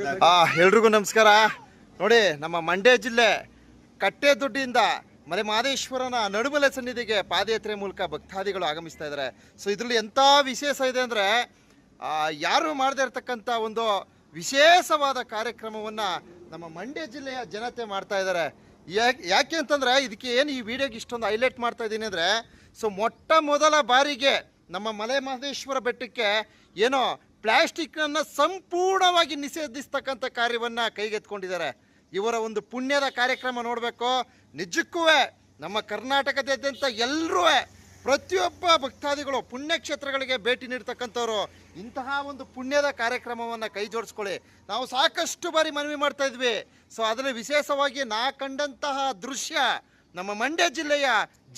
ಆ, ಎಲ್ರಿಗೂ ನಮಸ್ಕಾರ. ನೋಡಿ, ನಮ್ಮ ಮಂಡ್ಯ ಜಿಲ್ಲೆ ಕಟ್ಟೆ ದುಡ್ಡಿಯಿಂದ ಮಲೆ ಮಹದೇಶ್ವರನ ನಡುಮಲೆ ಸನ್ನಿಧಿಗೆ ಪಾದಯಾತ್ರೆ ಮೂಲಕ ಭಕ್ತಾದಿಗಳು ಆಗಮಿಸ್ತಾ ಇದ್ದಾರೆ. ಸೊ ಇದರಲ್ಲಿ ಎಂಥ ವಿಶೇಷ ಇದೆ ಅಂದರೆ ಯಾರು ಮಾಡದೇ ಇರತಕ್ಕಂಥ ಒಂದು ವಿಶೇಷವಾದ ಕಾರ್ಯಕ್ರಮವನ್ನು ನಮ್ಮ ಮಂಡ್ಯ ಜಿಲ್ಲೆಯ ಜನತೆ ಮಾಡ್ತಾ ಇದ್ದಾರೆ. ಯಾಕೆ ಯಾಕೆ ಅಂತಂದರೆ, ಇದಕ್ಕೆ ಏನು ಈ ವಿಡಿಯೋಗೆ ಇಷ್ಟೊಂದು ಹೈಲೈಟ್ ಮಾಡ್ತಾ ಇದ್ದೀನಿ ಅಂದರೆ ಸೊ ಮೊಟ್ಟ ಮೊದಲ ಬಾರಿಗೆ ನಮ್ಮ ಮಲೆ ಮಹದೇಶ್ವರ ಬೆಟ್ಟಕ್ಕೆ ಏನೋ ಪ್ಲಾಸ್ಟಿಕ್ನನ್ನು ಸಂಪೂರ್ಣವಾಗಿ ನಿಷೇಧಿಸ್ತಕ್ಕಂಥ ಕಾರ್ಯವನ್ನು ಕೈಗೆತ್ಕೊಂಡಿದ್ದಾರೆ ಇವರ ಒಂದು ಪುಣ್ಯದ ಕಾರ್ಯಕ್ರಮ ನೋಡಬೇಕು. ನಿಜಕ್ಕೂ ನಮ್ಮ ಕರ್ನಾಟಕದಾದ್ಯಂತ ಎಲ್ಲರೂ ಪ್ರತಿಯೊಬ್ಬ ಭಕ್ತಾದಿಗಳು ಪುಣ್ಯಕ್ಷೇತ್ರಗಳಿಗೆ ಭೇಟಿ ನೀಡ್ತಕ್ಕಂಥವ್ರು, ಇಂತಹ ಒಂದು ಪುಣ್ಯದ ಕಾರ್ಯಕ್ರಮವನ್ನು ಕೈ ಜೋಡಿಸ್ಕೊಳ್ಳಿ. ನಾವು ಸಾಕಷ್ಟು ಬಾರಿ ಮನವಿ ಮಾಡ್ತಾ ಇದ್ವಿ. ಸೊ ಅದರಲ್ಲಿ ವಿಶೇಷವಾಗಿ ನಾ ಕಂಡಂತಹ ದೃಶ್ಯ ನಮ್ಮ ಮಂಡ್ಯ ಜಿಲ್ಲೆಯ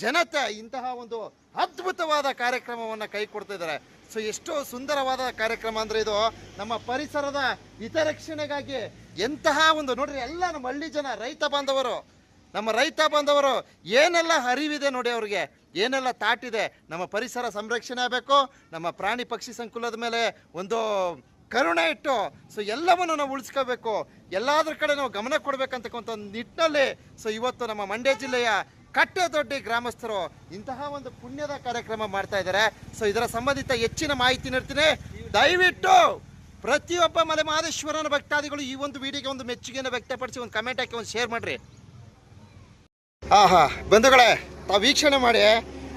ಜನತೆ ಇಂತಹ ಒಂದು ಅದ್ಭುತವಾದ ಕಾರ್ಯಕ್ರಮವನ್ನು ಕೈ ಕೊಡ್ತಾ ಇದ್ದಾರೆ. ಸೊ ಎಷ್ಟು ಸುಂದರವಾದ ಕಾರ್ಯಕ್ರಮ ಅಂದರೆ ಇದು ನಮ್ಮ ಪರಿಸರದ ಹಿತರಕ್ಷಣೆಗಾಗಿ ಎಂತಹ ಒಂದು, ನೋಡ್ರಿ, ಎಲ್ಲ ನಮ್ಮ ಹಳ್ಳಿ ಜನ ರೈತ ಬಾಂಧವರು, ನಮ್ಮ ರೈತ ಬಾಂಧವರು ಏನೆಲ್ಲ ಅರಿವಿದೆ ನೋಡಿ ಅವ್ರಿಗೆ, ಏನೆಲ್ಲ ತಾಟಿದೆ, ನಮ್ಮ ಪರಿಸರ ಸಂರಕ್ಷಣೆ ಆಗಬೇಕು, ನಮ್ಮ ಪ್ರಾಣಿ ಪಕ್ಷಿ ಸಂಕುಲದ ಮೇಲೆ ಒಂದು ಕರುಣೆ ಇಟ್ಟು ಸೊ ಎಲ್ಲವನ್ನು ನಾವು ಉಳಿಸ್ಕೋಬೇಕು, ಎಲ್ಲಾದ್ರ ಕಡೆ ನಾವು ಗಮನ ಕೊಡಬೇಕಂತಕ್ಕಂಥ ಒಂದು ನಿಟ್ಟಿನಲ್ಲಿ ಸೊ ಇವತ್ತು ನಮ್ಮ ಮಂಡ್ಯ ಜಿಲ್ಲೆಯ ಕಟ್ಟೆದೊಡ್ಡಿ ಗ್ರಾಮಸ್ಥರು ಇಂತಹ ಒಂದು ಪುಣ್ಯದ ಕಾರ್ಯಕ್ರಮ ಮಾಡ್ತಾ ಇದ್ದಾರೆ. ಸೊ ಇದರ ಸಂಬಂಧಿತ ಹೆಚ್ಚಿನ ಮಾಹಿತಿ ನೀಡ್ತೀನಿ. ದಯವಿಟ್ಟು ಪ್ರತಿಯೊಬ್ಬ ಮಲೆ ಮಹದೇಶ್ವರನ ಭಕ್ತಾದಿಗಳು ಈ ಒಂದು ವಿಡಿಯೋಗೆ ಒಂದು ಮೆಚ್ಚುಗೆಯನ್ನು ವ್ಯಕ್ತಪಡಿಸಿ ಒಂದು ಕಮೆಂಟ್ ಹಾಕಿ ಒಂದು ಶೇರ್ ಮಾಡಿರಿ. ಆಹಾ, ಬಂಧುಗಳೇ, ತಾವು ವೀಕ್ಷಣೆ ಮಾಡಿ.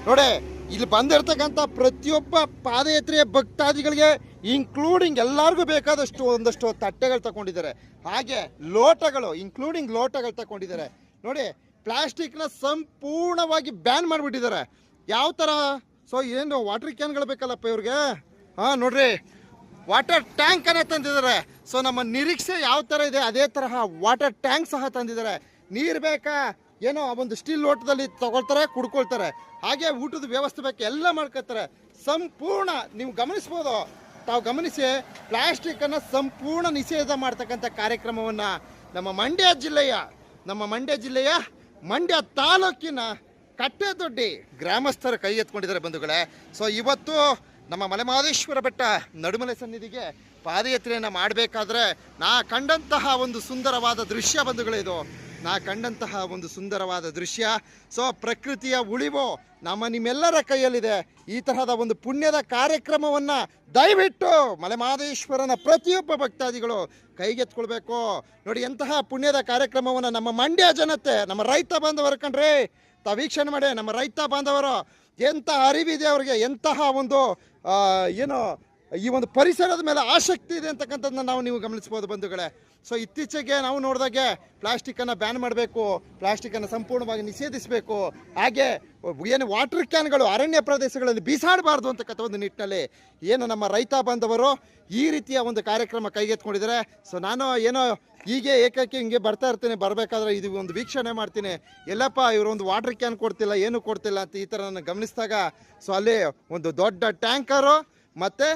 ನೋಡಿ, ಇಲ್ಲಿ ಬಂದಿರತಕ್ಕಂಥ ಪ್ರತಿಯೊಬ್ಬ ಪಾದಯಾತ್ರೆಯ ಭಕ್ತಾದಿಗಳಿಗೆ ಇನ್ಕ್ಲೂಡಿಂಗ್ ಎಲ್ಲರಿಗೂ ಬೇಕಾದಷ್ಟು ಒಂದಷ್ಟು ತಟ್ಟೆಗಳು ತಗೊಂಡಿದ್ದಾರೆ. ಹಾಗೆ ಲೋಟಗಳು ಇನ್ಕ್ಲೂಡಿಂಗ್ ಲೋಟಗಳು ತಗೊಂಡಿದ್ದಾರೆ. ನೋಡಿ ಪ್ಲಾಸ್ಟಿಕ್ನ ಸಂಪೂರ್ಣವಾಗಿ ಬ್ಯಾನ್ ಮಾಡಿಬಿಟ್ಟಿದ್ದಾರೆ. ಯಾವ ಥರ? ಸೊ ಏನು ವಾಟರ್ ಕ್ಯಾನ್ಗಳು ಬೇಕಲ್ಲಪ್ಪ ಇವ್ರಿಗೆ? ಹಾಂ, ನೋಡ್ರಿ. ವಾಟರ್ ಟ್ಯಾಂಕ್ ಅನ್ನೇ ತಂದಿದ್ದಾರೆ. ಸೊ ನಮ್ಮ ನಿರೀಕ್ಷೆ ಯಾವ ಥರ ಇದೆ? ಅದೇ ತರಹ ವಾಟರ್ ಟ್ಯಾಂಕ್ ಸಹ ತಂದಿದ್ದಾರೆ. ನೀರು ಬೇಕಾ? ಏನೋ ಒಂದು ಸ್ಟೀಲ್ ಲೋಟದಲ್ಲಿ ತಗೊಳ್ತಾರೆ, ಕುಡ್ಕೊಳ್ತಾರೆ. ಹಾಗೆ ಊಟದ ವ್ಯವಸ್ಥೆ ಬೇಕು, ಎಲ್ಲ ಮಾಡ್ಕೊತಾರೆ ಸಂಪೂರ್ಣ ನೀವು ಗಮನಿಸ್ಬೋದು. ತಾವು ಗಮನಿಸಿ ಪ್ಲಾಸ್ಟಿಕ್ಕನ್ನು ಸಂಪೂರ್ಣ ನಿಷೇಧ ಮಾಡ್ತಕ್ಕಂಥ ಕಾರ್ಯಕ್ರಮವನ್ನು ನಮ್ಮ ಮಂಡ್ಯ ಜಿಲ್ಲೆಯ, ನಮ್ಮ ಮಂಡ್ಯ ಜಿಲ್ಲೆಯ ಮಂಡ್ಯ ತಾಲೂಕಿನ ಕಟ್ಟೆದೊಡ್ಡಿ ಗ್ರಾಮಸ್ಥರು ಕೈ ಎತ್ಕೊಂಡಿದ್ದಾರೆ ಬಂಧುಗಳೇ. ಸೊ ಇವತ್ತು ನಮ್ಮ ಮಲೆಮಹದೇಶ್ವರ ಬೆಟ್ಟ ನಡುಮಲೆ ಸನ್ನಿಧಿಗೆ ಪಾದಯಾತ್ರೆಯನ್ನು ಮಾಡಬೇಕಾದ್ರೆ ನಾ ಕಂಡಂತಹ ಒಂದು ಸುಂದರವಾದ ದೃಶ್ಯ ಬಂಧುಗಳೇ ಇದು. ನಾ ಕಂಡಂತಹ ಒಂದು ಸುಂದರವಾದ ದೃಶ್ಯ. ಸೊ, ಪ್ರಕೃತಿಯ ಉಳಿವು ನಮ್ಮ ನಿಮ್ಮೆಲ್ಲರ ಕೈಯಲ್ಲಿದೆ. ಈ ತರಹದ ಒಂದು ಪುಣ್ಯದ ಕಾರ್ಯಕ್ರಮವನ್ನು ದಯವಿಟ್ಟು ಮಲೆಮಾದೇಶ್ವರನ ಪ್ರತಿಯೊಬ್ಬ ಭಕ್ತಾದಿಗಳು ಕೈಗೆತ್ಕೊಳ್ಬೇಕು ನೋಡಿ, ಎಂತಹ ಪುಣ್ಯದ ಕಾರ್ಯಕ್ರಮವನ್ನು ನಮ್ಮ ಮಂಡ್ಯ ಜನತೆ, ನಮ್ಮ ರೈತ ಬಾಂಧವರು ಕಣ್ರಿ, ತಾವು ವೀಕ್ಷಣೆ ಮಾಡಿ, ನಮ್ಮ ರೈತ ಬಾಂಧವರು, ಎಂಥ ಅರಿವಿದೆ ಅವರಿಗೆ, ಎಂತಹ ಒಂದು ಏನು ಈ ಒಂದು ಪರಿಸರದ ಮೇಲೆ ಆಸಕ್ತಿ ಇದೆ ಅಂತಕ್ಕಂಥದ್ದನ್ನ ನಾವು ನೀವು ಗಮನಿಸ್ಬೋದು ಬಂಧುಗಳೇ. ಸೊ ಇತ್ತೀಚೆಗೆ ನಾವು ನೋಡಿದಾಗೆ ಪ್ಲಾಸ್ಟಿಕ್ಕನ್ನು ಬ್ಯಾನ್ ಮಾಡಬೇಕು ಪ್ಲಾಸ್ಟಿಕ್ಕನ್ನು ಸಂಪೂರ್ಣವಾಗಿ ನಿಷೇಧಿಸಬೇಕು. ಹಾಗೆ, ಏನು ವಾಟರ್ ಕ್ಯಾನ್ಗಳು ಅರಣ್ಯ ಪ್ರದೇಶಗಳಲ್ಲಿ ಬೀಸಾಡಬಾರ್ದು ಅಂತಕ್ಕಂಥ ಒಂದು ನಿಟ್ಟಿನಲ್ಲಿ ಏನು ನಮ್ಮ ರೈತ ಬಾಂಧವರು ಈ ರೀತಿಯ ಒಂದು ಕಾರ್ಯಕ್ರಮ ಕೈಗೆತ್ಕೊಂಡಿದ್ದಾರೆ ಸೊ ನಾನು ಏನೋ ಹೀಗೆ ಏಕಕ್ಕೆ ಹಿಂಗೆ ಬರ್ತಾ ಇರ್ತೀನಿ, ಬರಬೇಕಾದ್ರೆ ಇದು ಒಂದು ವೀಕ್ಷಣೆ ಮಾಡ್ತೀನಿ. ಎಲ್ಲಪ್ಪ, ಇವರು ಒಂದು ವಾಟರ್ ಕ್ಯಾನ್ ಕೊಡ್ತಿಲ್ಲ, ಏನು ಕೊಡ್ತಿಲ್ಲ ಅಂತ ಈ ಥರ ನಾನು ಗಮನಿಸಿದಾಗ ಸೊ ಅಲ್ಲಿ ಒಂದು ದೊಡ್ಡ ಟ್ಯಾಂಕರು ಮತ್ತು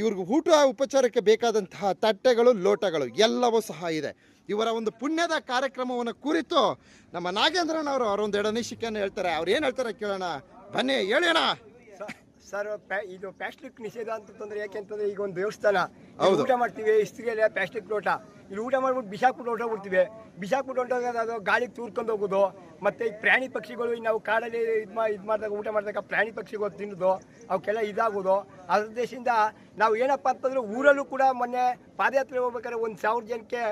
ಇವ್ರಿಗೆ ಊಟ ಉಪಚಾರಕ್ಕೆ ಬೇಕಾದಂತಹ ತಟ್ಟೆಗಳು ಲೋಟಗಳು ಎಲ್ಲವೂ ಸಹ ಇದೆ. ಇವರ ಒಂದು ಪುಣ್ಯದ ಕಾರ್ಯಕ್ರಮವನ್ನು ಕುರಿತು ನಮ್ಮ ನಾಗೇಂದ್ರನವರು ಅವರೊಂದು ಎರಡು ನಿಶಿಕೆಯನ್ನು ಹೇಳ್ತಾರೆ. ಅವ್ರು ಏನು ಹೇಳ್ತಾರೆ ಕೇಳೋಣ. ಬನ್ನಿ ಹೇಳೋಣ ಸರ್ ಇದು ಪ್ಲಾಸ್ಟಿಕ್ ನಿಷೇಧ ಅಂತಂದ್ರೆ ಯಾಕೆಂತಂದ್ರೆ ಈಗ ಒಂದು ದೇವಸ್ಥಾನ. ಊಟ ಮಾಡ್ತೀವಿ ಇಸ್ತ್ರಿಯಲ್ಲಿ ಪ್ಲಾಸ್ಟಿಕ್ ಲೋಟ. ಇಲ್ಲಿ ಊಟ ಮಾಡ್ಬಿಟ್ಟು ಬಿಸಾಕ್ಬಿಟ್ಟು ಹೊರಟೋಗ್ಬಿಡ್ತೀವಿ. ಬಿಡ್ತೀವಿ ಬಿಸಾಕ್ಬಿಟ್ಟು ಹೊರಟೋಗೋದು ಅದು ಗಾಳಿಗೆ ತೂರ್ಕೊಂಡು ಹೋಗೋದು. ಮತ್ತೆ ಈ ಪ್ರಾಣಿ ಪಕ್ಷಿಗಳು ನಾವು ಕಾಡಲ್ಲಿ ಇದು ಮಾ ಇದು ಮಾಡಿದಾಗ, ಊಟ ಮಾಡಿದಾಗ ಪ್ರಾಣಿ ಪಕ್ಷಿಗಳು ತಿನ್ನೋದು. ಅವಕ್ಕೆಲ್ಲ ಇದಾಗೋದು. ಅದ್ರ ದೇಶದಿಂದ ನಾವು ಏನಪ್ಪ ಅಂತಂದ್ರೆ ಊರಲ್ಲೂ ಕೂಡ ಮೊನ್ನೆ ಪಾದಯಾತ್ರೆ ಹೋಗ್ಬೇಕಾದ್ರೆ ಒಂದು ಸಾವಿರ ಜನಕ್ಕೆ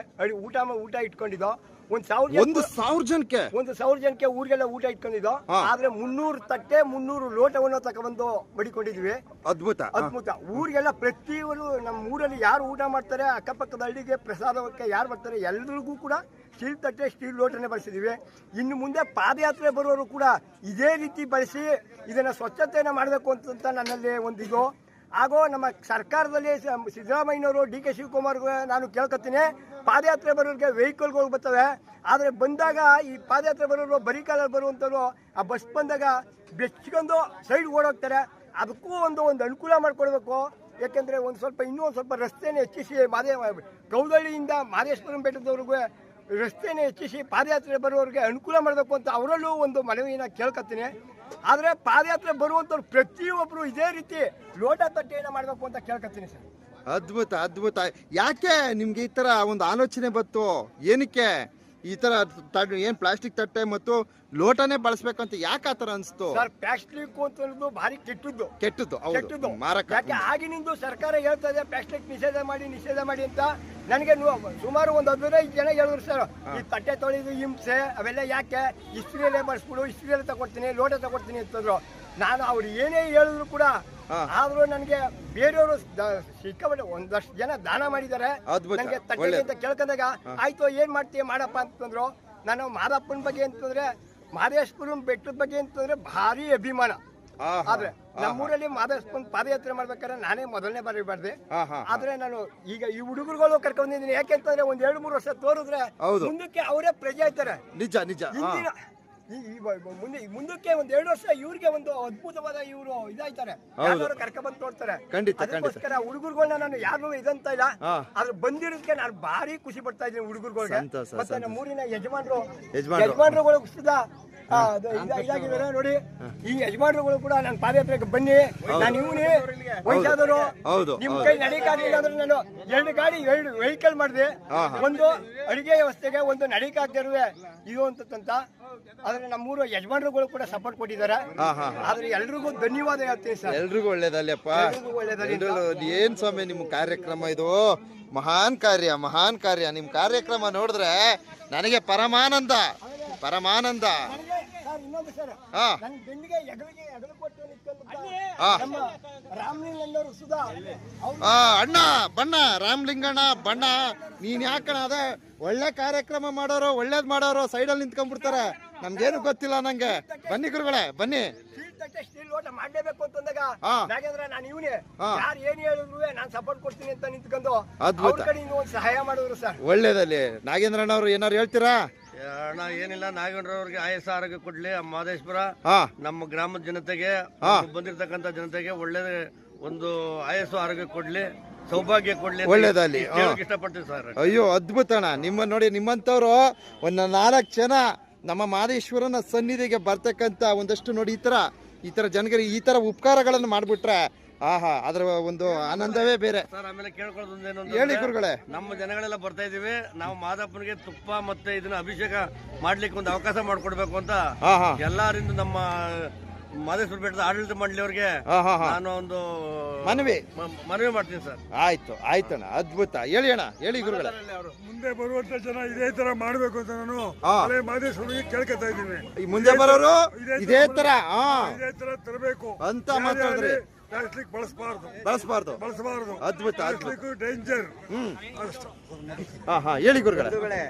ಊಟ ಊಟ ಇಟ್ಕೊಂಡಿದ್ದೋ ಒಂದು ಸಾವಿರ ಒಂದು ಸಾವಿರ ಜನಕ್ಕೆ ಒಂದು ಸಾವಿರ ಜನಕ್ಕೆ ಊರಿಗೆಲ್ಲ ಊಟ ಇಟ್ಕೊಂಡಿದ್ದು. ಆದ್ರೆ ಮುನ್ನೂರು ತಟ್ಟೆ ಮುನ್ನೂರು ಲೋಟವನ್ನು ಬಂದು ಮಡಿಕೊಂಡಿದ್ವಿ. ಅದ್ಭುತ. ಅದ್ಭುತ. ಊರಿಗೆಲ್ಲ ಪ್ರತಿಯೊಂದು ನಮ್ಮ ಊರಲ್ಲಿ ಯಾರು ಊಟ ಮಾಡ್ತಾರೆ ಅಕ್ಕಪಕ್ಕದ ಹಳ್ಳಿಗೆ ಪ್ರಸಾದಕ್ಕೆ ಯಾರು ಬರ್ತಾರೆ ಎಲ್ರಿಗೂ ಕೂಡ ಸ್ಟೀಲ್ ತಟ್ಟೆ ಸ್ಟೀಲ್ ಲೋಟನೆ ಬಳಸಿದೀವಿ. ಇನ್ನು ಮುಂದೆ ಪಾದಯಾತ್ರೆ ಬರುವವರು ಕೂಡ ಇದೇ ರೀತಿ ಬಳಸಿ ಇದನ್ನ ಸ್ವಚ್ಛತೆಯನ್ನು ಮಾಡಬೇಕು ಅಂತ ನನ್ನಲ್ಲಿ ಒಂದಿದು ಹಾಗೂ ನಮ್ಮ ಸರ್ಕಾರದಲ್ಲಿ ಸ- ಸಿದ್ದರಾಮಯ್ಯನವರು, ಡಿ ಕೆ ಶಿವಕುಮಾರ್ಗೆ ನಾನು ಕೇಳ್ಕೊತೀನಿ. ಪಾದಯಾತ್ರೆ ಬರೋರಿಗೆ ವೆಹಿಕಲ್ಗಳು ಬರ್ತವೆ. ಆದರೆ ಬಂದಾಗ ಈ ಪಾದಯಾತ್ರೆ ಬರೋರು ಬರೀ ಕಾಲಲ್ಲಿ ಬರುವಂಥವ್ರು ಆ ಬಸ್ ಬಂದಾಗ ಬೆಚ್ಕೊಂಡು ಸೈಡ್ ಓಡೋಗ್ತಾರೆ. ಅದಕ್ಕೂ ಒಂದು ಒಂದು ಅನುಕೂಲ ಮಾಡಿಕೊಡ್ಬೇಕು. ಯಾಕೆಂದರೆ ಒಂದು ಸ್ವಲ್ಪ ಇನ್ನೂ ಒಂದು ಸ್ವಲ್ಪ ರಸ್ತೆನ ಹೆಚ್ಚಿಸಿ ಮಾದೇ ಕೌದಳ್ಳಿಯಿಂದ ಮಾದೇಶ್ವರಂ ಬೆಟ್ಟದವ್ರಿಗೂ ರಸ್ತೆನೇ ಹೆಚ್ಚಿಸಿ ಪಾದಯಾತ್ರೆ ಬರೋರಿಗೆ ಅನುಕೂಲ ಮಾಡಬೇಕು ಅಂತ ಅವರಲ್ಲೂ ಒಂದು ಮನವಿನ ಕೇಳ್ಕೊತೀನಿ. ಆದರೆ ಪಾದಯಾತ್ರೆ ಬರುವಂಥವ್ರು ಪ್ರತಿಯೊಬ್ಬರು ಇದೇ ರೀತಿ ಲೋಟ ತಟ್ಟೆಯನ್ನು ಮಾಡಬೇಕು ಅಂತ ಕೇಳ್ಕೊತೀನಿ ಸರ್. ಅದ್ಭುತ ಅದ್ಭುತ. ಯಾಕೆ ನಿಮ್ಗೆ ಈ ತರ ಒಂದು ಆಲೋಚನೆ ಬಂತು? ಏನಕ್ಕೆ? ಈ ತರ ತಡ್ ಏನ್ ಪ್ಲಾಸ್ಟಿಕ್ ತಟ್ಟೆ ಮತ್ತು ಲೋಟನೇ ಅಂತ ಯಾಕೆ ಆತರ ಅನ್ಸ್ತು? ಸರ್ ಪ್ಲಾಸ್ಟಿಕ್ ಅಂತ ಅನ್ನೋದು ಭಾರಿ ಕೆಟ್ಟದ್ದು. ಕೆಟ್ಟದ್ದು ಕೆಟ್ಟದ್ದು. ಮಾರಕ. ಯಾಕೆ ಆಗಿನಿಂದ ಸರ್ಕಾರ ಹೇಳ್ತಾ ಇದೆ ಪ್ಲಾಸ್ಟಿಕ್ ನಿಷೇಧ ಮಾಡಿ ನಿಷೇಧ ಮಾಡಿ ಅಂತ. ನನಗೆ ಸುಮಾರು ಒಂದು ಹದಿನೈದು ಜನ ಹೇಳಿದ್ರು ಸರ್ ಈ ತಟ್ಟೆ ತೊಳೆದು ಹಿಂಸೆ ಅವೆಲ್ಲ ಯಾಕೆ? ಇಸ್ತ್ರಿಯಲ್ಲೇ ಬಳಸ್ಬಿಡು ಇಸ್ತ್ರಿಯಲ್ಲೇ ತಗೊಡ್ತೀನಿ ಲೋಟ ತಗೊಡ್ತೀನಿ ಅಂತಂದ್ರು. ನಾನು ಅವ್ರು ಏನೇ ಹೇಳಿದ್ರು ಕೂಡ. ಆದ್ರೂ ನನಗೆ ಬೇರೆಯವರು ಸಿಕ್ಕಾಪಟ್ಟೆ ಒಂದಷ್ಟು ಜನ ದಾನ ಮಾಡಿದ್ದಾರೆ. ನನಗೆ ಅಂತ ಕೇಳ್ಕೊಂಡಾಗ ಆಯ್ತು ಏನ್ ಮಾಡ್ತೀಯ ಮಾಡಪ್ಪ ಅಂತಂದ್ರು. ನಾನು ಮಾದಪ್ಪನ ಬಗ್ಗೆ ಅಂತಂದ್ರೆ ಮಾದೇಶ್ವರಂ ಬೆಟ್ಟದ ಬಗ್ಗೆ ಅಂತಂದ್ರೆ ಭಾರಿ ಅಭಿಮಾನ. ಆದ್ರೆ ನಮ್ಮೂರಲ್ಲಿ ಮಾದೇಶ್ವರನ್ ಪಾದಯಾತ್ರೆ ಮಾಡ್ಬೇಕಾದ್ರೆ ನಾನೇ ಮೊದಲನೇ ಬಾರಿ ಬರ್ದೆ. ಆದ್ರೆ ನಾನು ಈಗ ಈ ಹುಡುಗರುಗಳು ಕರ್ಕೊಂಡಿದ್ದೀನಿ ಯಾಕೆಂತಂದ್ರೆ ಒಂದ್ ಎರಡು ಮೂರು ವರ್ಷ ತೋರಿದ್ರೆ. ಮುಂದಕ್ಕೆ ಅವರೇ ಪ್ರಜೆ ಆಯ್ತಾರೆ. ನಿಜ ನಿಜ. ಮುಂದೆ ಮುಂದಕ್ಕೆ ಒಂದ್ ಎರಡು ವರ್ಷ ಇವ್ರಿಗೆ ಒಂದು ಅದ್ಭುತವಾದ ಇವರು ಇದಾಯ್ತಾರೆ. ಕರ್ಕೊಂಡ್ ಕರ್ಕೊಂಡ್ಬಂದು ನೋಡ್ತಾರೆ ಅದಕ್ಕೋಸ್ಕರ ಹುಡುಗರುಗಳನ್ನ ನಾನು ಯಾರು ಇದಂತ ಇಲ್ಲ. ಆದ್ರೆ ಬಂದಿರೋದಕ್ಕೆ ನಾನು ಭಾರಿ ಖುಷಿ ಪಡ್ತಾ ಇದ್ದೀನಿ ಹುಡುಗರುಗಳಿಗೆ. ಮತ್ತೆ ನಮ್ಮ ಊರಿನ ಯಜಮಾನರು ಯಜಮಾನರುಗಳು ಇದ- ಇದಾಗಿದ್ದಾರೆ ನೋಡಿ. ಈ ಯಜಮಾನರುಗಳು ಕೂಡ ನನ್ನ ಪಾದಯಾತ್ರೆಗೆ ಬನ್ನಿ. ನಾನು ಇವನೇ ವಯಸ್ಸಾದವರು. ಹೌದು, ನಿಮ್. ಕೈ ನಡೀಕಾಗ್ಲಿಲ್ಲ ಅಂದ್ರೆ ನಾನು ಎರಡು ಗಾಡಿ ಎರಡು ವೆಹಿಕಲ್ ಮಾಡಿದೆ. ಒಂದು ಅಡಿಗೆ ವ್ಯವಸ್ಥೆಗೆ ಒಂದು ನಡೀಕಾಗ್ದಿರುವೆ ಇದು ಅಂತಂತ ಆದ್ರೆ ನಮ್ಮೂರು ಯಜಮಾನರುಗಳು ಕೂಡ ಸಪೋರ್ಟ್ ಕೊಟ್ಟಿದ್ದಾರೆ. ಆದ್ರೆ ಎಲ್ರಿಗೂ ಧನ್ಯವಾದ ಹೇಳ್ತೀನಿ ಸರ್. ಎಲ್ರಿಗೂ ಒಳ್ಳೇದಲ್ಲಪ್ಪ. ಏನ್ ಸ್ವಾಮಿ ನಿಮ್ ಕಾರ್ಯಕ್ರಮ ಇದು? ಮಹಾನ್ ಕಾರ್ಯ ಮಹಾನ್ ಕಾರ್ಯ. ನಿಮ್ ಕಾರ್ಯಕ್ರಮ ನೋಡಿದ್ರೆ ನನಗೆ ಪರಮಾನಂದ ಪರಮಾನಂದ. ಇನ್ನೊಂದು ಸರ್ ಹಾ. ನನ್ನ ಬೆನ್ನಿಗೆ ಎಗಲಿಗೆ ಎಗಲು ಕೊಟ್ಟು ನಮ್ಮ ರಾಮಲಿಂಗಣ್ಣವರು ಸುಧಾ ಅವ್ರು ಆ ಅಣ್ಣ ಬಣ್ಣ ರಾಮಲಿಂಗಣ್ಣ ಬಣ್ಣ. ನೀನ್ ಯಾಕಣ ಅದ ಒಳ್ಳೆ ಕಾರ್ಯಕ್ರಮ ಮಾಡೋರು ಒಳ್ಳೇದ್ ಮಾಡೋರು ಸೈಡಲ್ಲಿ ನಿಂತ್ಕೊಂಡ್ಬಿಡ್ತಾರೆ? ನಮ್ಗೇನು ಗೊತ್ತಿಲ್ಲ ನಂಗೆ. ಬನ್ನಿ ಗುರುಗಳೇ ಬನ್ನಿ. ಒಳ್ಳೇದಲ್ಲಿ ತಟ್ಟೆ ಸ್ಟೀಲ್ ಓಟ ಮಾಡ್ಲೇಬೇಕು ಅಂತಂದಾಗ ಹಾ. ನಾಗೇಂದ್ರ ನಾನು ಇವನೇ. ಹಾ. ಯಾರು ಏನ್ ಹೇಳಿದ್ರು ನಾನು ಸಪೋರ್ಟ್ ಕೊಡ್ತೀನಿ ಅಂತ ನಿಂತ್ಕೊಂಡು ಅದ್ಭುತ. ಅವ್ರ ಕಡೆಯಿಂದ ಒಂದು ಸಹಾಯ ಮಾಡಿದ್ರು ಸರ್. ಒಳ್ಳೇದಲ್ಲಿ. ನಾಗೇಂದ್ರಣ್ಣವ್ರು ಏನಾರು ಹೇಳ್ತೀರಾ? ಅಣ್ಣ ಏನಿಲ್ಲ ನಾಗೇಂದ್ರವ್ರಿಗೆ ಆಯಸ್ಸ ಆರೋಗ್ಯ ಕೊಡ್ಲಿ. ಆ ಮಾದೇಶ್ವರ ಹಾ. ನಮ್ಮ ಗ್ರಾಮದ ಜನತೆಗೆ. ನಮ್ಮ ಬಂದಿರತಕ್ಕಂತ ಜನತೆಗೆ ಒಳ್ಳೆ ಒಂದು ಆಯಸ್ಸು ಆರೋಗ್ಯ ಕೊಡ್ಲಿ ಸೌಭಾಗ್ಯ ಕೊಡ್ಲಿ ಅಂತ ಒಳ್ಳೇದಾಗ್ಲಿ, ಇಷ್ಟ ಹಾ. ಹೇಳಕ್ ಇಷ್ಟಪಡ್ತೀವಿ ಸರ್. ಅಯ್ಯೋ ಅದ್ಭುತ ಅಣ್ಣ. ನಿಮ್ಮ ನೋಡಿ ನಿಮ್ಮಂಥವ್ರು ಒಂದ್ ನಾಲ್ಕು ಜನ ನಮ್ಮ ಮಾದೇಶ್ವರನ ಸನ್ನಿಧಿಗೆ ಬರ್ತಕ್ಕಂಥ ಒಂದಷ್ಟು ನೋಡಿ ಈ ಥರ ಈ ತರ ಜನಗಳಿಗೆ ಈ ಥರ ಉಪಕಾರಗಳನ್ನು ಮಾಡಿಬಿಟ್ರೆ ಆಹಾ ಅದ್ರ ಒಂದು ಆನಂದವೇ ಬೇರೆ. ಸರ್ ಆಮೇಲೆ ಕೇಳ್ಕೊಳ್ಳೋದು ಏನು ಹೇಳಿ ಗುರುಗಳೇ. ನಮ್ಮ ಜನಗಳೆಲ್ಲ ಬರ್ತಾ ಇದೀವಿ ನಾವು ಮಾದಪ್ಪನಿಗೆ ತುಪ್ಪ ಮತ್ತೆ ಇದನ್ನ ಅಭಿಷೇಕ ಮಾಡ್ಲಿಕ್ಕೆ ಒಂದು ಅವಕಾಶ ಮಾಡ್ಕೊಡ್ಬೇಕು ಅಂತ ಹಾ ಹಾ ಎಲ್ಲರಿಂದ ನಮ್ಮ ಮಾದೇಶ್ವರ ಬೆಟ್ಟದ ಆಡಳಿತ ಮಂಡಳಿಯವ್ರಿಗೆ ಅವ್ರಿಗೆ ಹಾ ಹಾ ನಾನು ಒಂದು ಮನವಿ. ಮ- ಮನವಿ ಮಾಡ್ತೀನಿ ಸರ್. ಆಯ್ತು ಆಯ್ತಣ್ಣ ಅದ್ಭುತ. ಹೇಳಿ ಅಣ್ಣ ಹೇಳಿ ಗುರುಗಳೇ. ಮುಂದೆ ಬರುವಂತ ಜನ ಇದೇ ತರ ಮಾಡ್ಬೇಕು ಅಂತ ನಾನು ಹಾ. ಹಳೆ ಮಾದೇಶ್ವರಿಗೆ ಕೇಳ್ಕೊತಾ ಇದ್ದೀನಿ. ಈ ಮುಂದೆ ಬರೋರು ಇದೇ ತರ ಹಾ. ಇದೇ ತರ ತರಬೇಕು. ಅಂತ ಮಾತಾಡಿದ್ರಿ. ಪ್ಲಾಸ್ಟಿಕ್ ಬಳಸಬಾರ್ದು. ಬಳಸಬಾರ್ದು. ಬಳಸಬಾರ್ದು. ಅದ್ಭುತ ಅದ್ಭುತ. ಡೇಂಜರ್. ಹ್ಮ್. ಅಷ್ಟು. ಹಾ ಹಾ ಹೇಳಿ ಗುರುಗಳೇ. ಬಂಧುಗಳೇ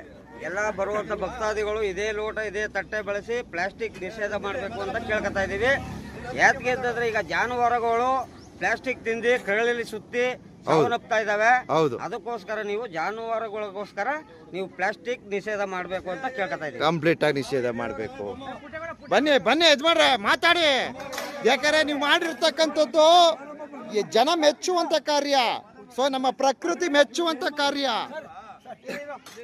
ಎಲ್ಲ ಬರುವಂತ ಭಕ್ತಾದಿಗಳು ಇದೇ ಲೋಟ ಇದೇ ತಟ್ಟೆ ಬಳಸಿ ಪ್ಲಾಸ್ಟಿಕ್ ನಿಷೇಧ ಮಾಡಬೇಕು ಅಂತ ಕೇಳ್ಕೊತಾ ಇದೀವಿ. ಯಾಕೆ ಅಂತಂದ್ರೆ ಈಗ ಜಾನುವಾರುಗಳು ಪ್ಲಾಸ್ಟಿಕ್ ತಿಂದು ಕರಳಲ್ಲಿ ಸುತ್ತಿ ಸಾವನ್ನಪ್ತಾ ಇದಾವೆ ಹೌದು. ಅದಕ್ಕೋಸ್ಕರ ನೀವು ಜಾನುವಾರುಗಳಿಗೋಸ್ಕರ ನೀವು ಪ್ಲಾಸ್ಟಿಕ್ ನಿಷೇಧ ಮಾಡಬೇಕು ಅಂತ ಕೇಳ್ಕೊತಾ ಇದೀವಿ. ಕಂಪ್ಲೀಟ್ ಆಗಿ ನಿಷೇಧ ಮಾಡಬೇಕು. ಬನ್ನಿ ಬನ್ನಿ ಯಜಮಾನ್ರೆ ಮಾತಾಡಿ. ಯಾಕಂದ್ರೆ ನೀವು ಮಾಡಿರ್ತಕ್ಕಂಥದ್ದು ಈ ಜನ ಮೆಚ್ಚುವಂತ ಕಾರ್ಯ. ಸೊ ನಮ್ಮ ಪ್ರಕೃತಿ ಮೆಚ್ಚುವಂತ ಕಾರ್ಯ.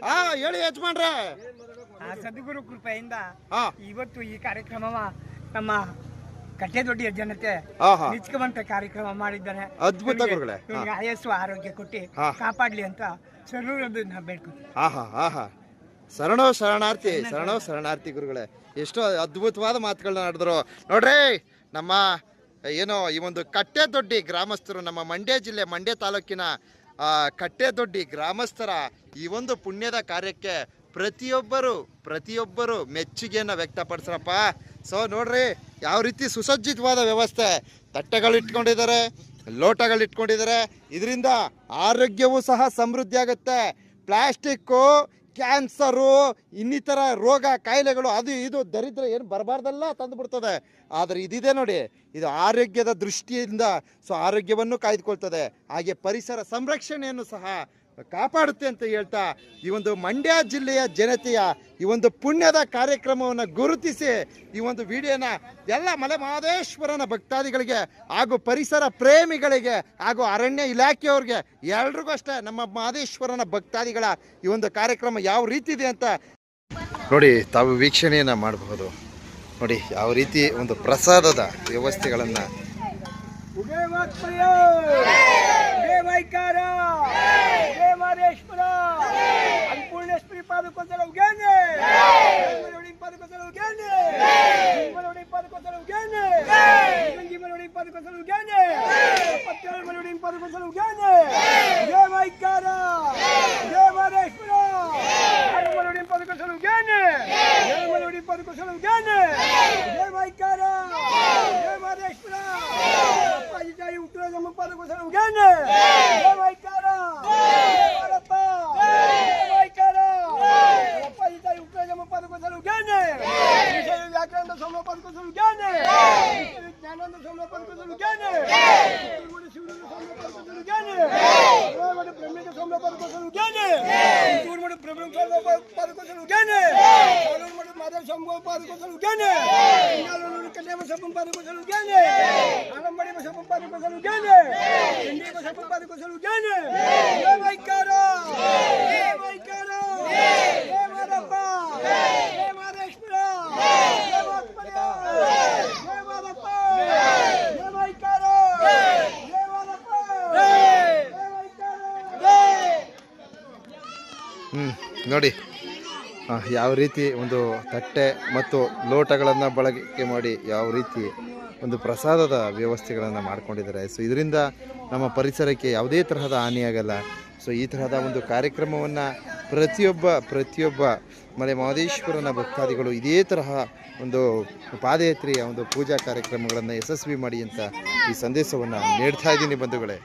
ಹಾ ಹೇಳಿ ಯಜಮಾನ್ರೆ. ಆ ಸದ್ಗುರು ಕೃಪೆಯಿಂದ ಹಾ. ಇವತ್ತು ಈ ಕಾರ್ಯಕ್ರಮ ನಮ್ಮ ಕಟ್ಟೆದೊಡ್ಡಿಯ ಜನತೆ ಜನಕ್ಕೆ ಹಾ. ನಿತ್ಕುವಂತ ಕಾರ್ಯಕ್ರಮ ಮಾಡಿದ್ದಾರೆ. ಅದ್ಭುತ ಇವ್ರಿಗೆ- ಗುರುಗಳೇ. ಹಾ. ಇವ್ರಿಗೆ ಆಯಸ್ಸು ಆರೋಗ್ಯ ಕೊಟ್ಟಿ ಹಾ. ಕಾಪಾಡ್ಲಿ ಅಂತ ಸರ್ವರದನ್ನ ಬೇಡ್ಕೊತೀನಿ ಆಹಾ ಆಹಾ ಶರಣೋ ಶರಣಾರ್ಥಿ. ಶರಣೋ ಶರಣಾರ್ಥಿ ಗುರುಗಳೇ. ಎಷ್ಟೋ ಅದ್ಭುತವಾದ ಮಾತುಗಳನ್ನ ಆಡಿದ್ರು. ನೋಡ್ರಿ ನಮ್ಮ, ಏನೋ ಈ ಒಂದು ಕಟ್ಟೆದೊಡ್ಡಿ ಗ್ರಾಮಸ್ಥರು, ನಮ್ಮ ಮಂಡ್ಯ ಜಿಲ್ಲೆ, ಮಂಡ್ಯ ತಾಲೂಕಿನ ಕಟ್ಟೆ ದೊಡ್ಡಿ ಗ್ರಾಮಸ್ಥರ ಈ ಒಂದು ಪುಣ್ಯದ ಕಾರ್ಯಕ್ಕೆ ಪ್ರತಿಯೊಬ್ಬರು ಪ್ರತಿಯೊಬ್ಬರು ಮೆಚ್ಚುಗೆಯನ್ನು ವ್ಯಕ್ತಪಡಿಸ್ರಪ್ಪ. ಸೊ ನೋಡ್ರಿ, ಯಾವ ರೀತಿ ಸುಸಜ್ಜಿತವಾದ ವ್ಯವಸ್ಥೆ. ತಟ್ಟೆಗಳು ಇಟ್ಕೊಂಡಿದ್ದಾರೆ ಲೋಟಗಳು ಇಟ್ಕೊಂಡಿದ್ದಾರೆ ಇದರಿಂದ ಆರೋಗ್ಯವೂ ಸಹ ಸಮೃದ್ಧಿ ಆಗುತ್ತೆ ಪ್ಲಾಸ್ಟಿಕ್ಕು ಕ್ಯಾನ್ಸರು, ಇನ್ನಿತರ ರೋಗ ಕಾಯಿಲೆಗಳು, ಅದು ಇದು ದರಿದ್ರ ಏನು ಬರಬಾರ್ದಲ್ಲ ತಂದುಬಿಡ್ತದೆ ಆದರೆ ಇದಿದೆ ನೋಡಿ, ಇದು ಆರೋಗ್ಯದ ದೃಷ್ಟಿಯಿಂದ ಸೊ ಆರೋಗ್ಯವನ್ನು ಕಾಯ್ದುಕೊಳ್ತದೆ. ಹಾಗೆ ಪರಿಸರ ಸಂರಕ್ಷಣೆಯನ್ನು ಸಹ ಕಾಪಾಡುತ್ತೆ ಅಂತ ಹೇಳ್ತಾ ಈ ಒಂದು ಮಂಡ್ಯ ಜಿಲ್ಲೆಯ ಜನತೆಯ ಈ ಒಂದು ಪುಣ್ಯದ ಕಾರ್ಯಕ್ರಮವನ್ನು ಗುರುತಿಸಿ ಈ ಒಂದು ವಿಡಿಯೋನ ಎಲ್ಲ ಮಲೆ ಮಹದೇಶ್ವರನ ಭಕ್ತಾದಿಗಳಿಗೆ ಹಾಗೂ ಪರಿಸರ ಪ್ರೇಮಿಗಳಿಗೆ ಹಾಗೂ ಅರಣ್ಯ ಇಲಾಖೆಯವ್ರಿಗೆ ಎಲ್ರಿಗೂ ಅಷ್ಟೇ ನಮ್ಮ ಮಹದೇಶ್ವರನ ಭಕ್ತಾದಿಗಳ ಈ ಒಂದು ಕಾರ್ಯಕ್ರಮ ಯಾವ ರೀತಿ ಇದೆ ಅಂತ ನೋಡಿ ತಾವು ವೀಕ್ಷಣೆಯನ್ನು ಮಾಡಬಹುದು. ನೋಡಿ ಯಾವ ರೀತಿ ಒಂದು ಪ್ರಸಾದದ ವ್ಯವಸ್ಥೆಗಳನ್ನು impado contra la Uganda. ¡Sí! ¡Impado contra la Uganda! ¡Sí! ¡Impado contra la Uganda! ¡Sí! Pankaj ज्ञान है ज्ञानंद सामने पंकज ज्ञान है शिवलिंग सामने पंकज ज्ञान है ब्रह्म के सामने पंकज ज्ञान है दूर मटे ब्रह्म सामने पंकज ज्ञान है सालों मटे माधव सामने पंकज ज्ञान है सालों मटे कल्याण में सब पंकज ज्ञान है आलमबड़ी में सब पंकज ज्ञान है हिंदी में सब पंकज ज्ञान है ಯಾವ ರೀತಿ ಒಂದು ತಟ್ಟೆ ಮತ್ತು ಲೋಟಗಳನ್ನು ಬಳಕೆ ಮಾಡಿ ಯಾವ ರೀತಿ ಒಂದು ಪ್ರಸಾದದ ವ್ಯವಸ್ಥೆಗಳನ್ನು ಮಾಡ್ಕೊಂಡಿದ್ದಾರೆ. ಸೊ ಇದರಿಂದ ನಮ್ಮ ಪರಿಸರಕ್ಕೆ ಯಾವುದೇ ತರಹದ ಹಾನಿಯಾಗಲ್ಲ ಸೊ ಈ ತರಹದ ಒಂದು ಕಾರ್ಯಕ್ರಮವನ್ನು ಪ್ರತಿಯೊಬ್ಬ ಪ್ರತಿಯೊಬ್ಬ ಮಲೆ ಮಹದೇಶ್ವರನ ಭಕ್ತಾದಿಗಳು ಇದೇ ತರಹ ಒಂದು ಪಾದಯಾತ್ರೆಯ ಒಂದು ಪೂಜಾ ಕಾರ್ಯಕ್ರಮಗಳನ್ನು ಯಶಸ್ವಿ ಮಾಡಿ ಅಂತ ಈ ಸಂದೇಶವನ್ನು ನೀಡ್ತಾ ಇದ್ದೀನಿ ಬಂಧುಗಳೇ.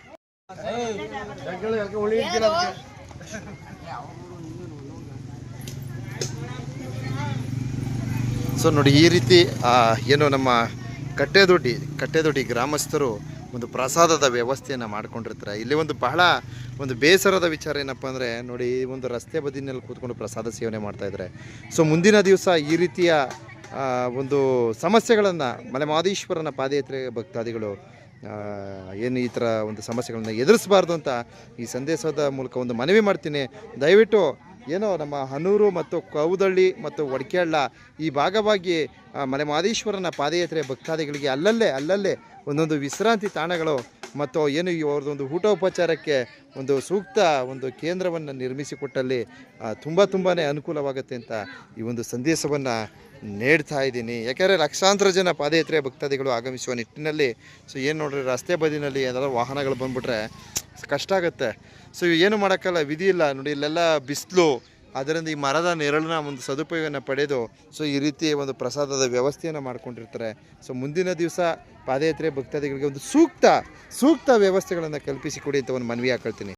ಸೊ ನೋಡಿ, ಈ ರೀತಿ ಏನು ನಮ್ಮ ಕಟ್ಟೆದೊಡ್ಡಿ ಕಟ್ಟೆದೊಡ್ಡಿ ಗ್ರಾಮಸ್ಥರು ಒಂದು ಪ್ರಸಾದದ ವ್ಯವಸ್ಥೆಯನ್ನು ಮಾಡ್ಕೊಂಡಿರ್ತಾರೆ. ಇಲ್ಲಿ ಒಂದು ಬಹಳ ಒಂದು ಬೇಸರದ ವಿಚಾರ ಏನಪ್ಪ ಅಂದರೆ, ನೋಡಿ ಒಂದು ರಸ್ತೆ ಬದಿನಲ್ಲಿ ಕೂತ್ಕೊಂಡು ಪ್ರಸಾದ ಸೇವನೆ ಮಾಡ್ತಾ ಇದ್ದಾರೆ. ಸೊ ಮುಂದಿನ ದಿವಸ ಈ ರೀತಿಯ ಒಂದು ಸಮಸ್ಯೆಗಳನ್ನು ಮಲೆಮಹದೇಶ್ವರನ ಪಾದಯಾತ್ರೆ ಭಕ್ತಾದಿಗಳು ಏನು ಈ ಥರ ಒಂದು ಸಮಸ್ಯೆಗಳನ್ನು ಎದುರಿಸಬಾರ್ದು ಅಂತ ಈ ಸಂದೇಶದ ಮೂಲಕ ಒಂದು ಮನವಿ ಮಾಡ್ತೀನಿ. ದಯವಿಟ್ಟು ಏನೋ ನಮ್ಮ ಹನೂರು ಮತ್ತು ಕೌದಳ್ಳಿ ಮತ್ತು ಒಡಕೆಹಳ್ಳ ಈ ಭಾಗವಾಗಿ ಮಲೆಮಾದೇಶ್ವರನ ಪಾದಯಾತ್ರೆ ಭಕ್ತಾದಿಗಳಿಗೆ ಅಲ್ಲಲ್ಲೇ ಅಲ್ಲಲ್ಲೇ ಒಂದೊಂದು ವಿಶ್ರಾಂತಿ ತಾಣಗಳು ಮತ್ತು ಏನು ಅವ್ರದ್ದೊಂದು ಊಟೋಪಚಾರಕ್ಕೆ ಒಂದು ಸೂಕ್ತ ಒಂದು ಕೇಂದ್ರವನ್ನು ನಿರ್ಮಿಸಿಕೊಟ್ಟಲ್ಲಿ ತುಂಬ ತುಂಬಾ ಅನುಕೂಲವಾಗುತ್ತೆ ಅಂತ ಈ ಒಂದು ಸಂದೇಶವನ್ನು ನೀಡ್ತಾ ಇದ್ದೀನಿ. ಯಾಕೆಂದರೆ ಲಕ್ಷಾಂತರ ಜನ ಪಾದಯಾತ್ರೆ ಭಕ್ತಾದಿಗಳು ಆಗಮಿಸುವ ನಿಟ್ಟಿನಲ್ಲಿ, ಸೊ ಏನು ನೋಡ್ರಿ ರಸ್ತೆ ಬದಿನಲ್ಲಿ ಏನಾದರೂ ವಾಹನಗಳು ಬಂದ್ಬಿಟ್ರೆ ಕಷ್ಟ ಆಗುತ್ತೆ. ಸೊ ಏನು ಮಾಡೋಕ್ಕಲ್ಲ, ವಿಧಿ ಇಲ್ಲ. ನೋಡಿ, ಇಲ್ಲೆಲ್ಲ ಬಿಸಿಲು. ಅದರಿಂದ ಈ ಮರದ ನೆರಳನ್ನ, ಒಂದು ಸದುಪಯೋಗನ ಪಡೆದು ಸೊ ಈ ರೀತಿ ಒಂದು ಪ್ರಸಾದದ ವ್ಯವಸ್ಥೆಯನ್ನು ಮಾಡ್ಕೊಂಡಿರ್ತಾರೆ. ಸೊ ಮುಂದಿನ ದಿವಸ ಪಾದಯಾತ್ರೆ ಭಕ್ತಾದಿಗಳಿಗೆ ಒಂದು ಸೂಕ್ತ ಸೂಕ್ತ ವ್ಯವಸ್ಥೆಗಳನ್ನು ಕಲ್ಪಿಸಿಕೊಡಿ ಅಂತ ಒಂದು ಮನವಿ ಹಾಕೊಳ್ತೀನಿ.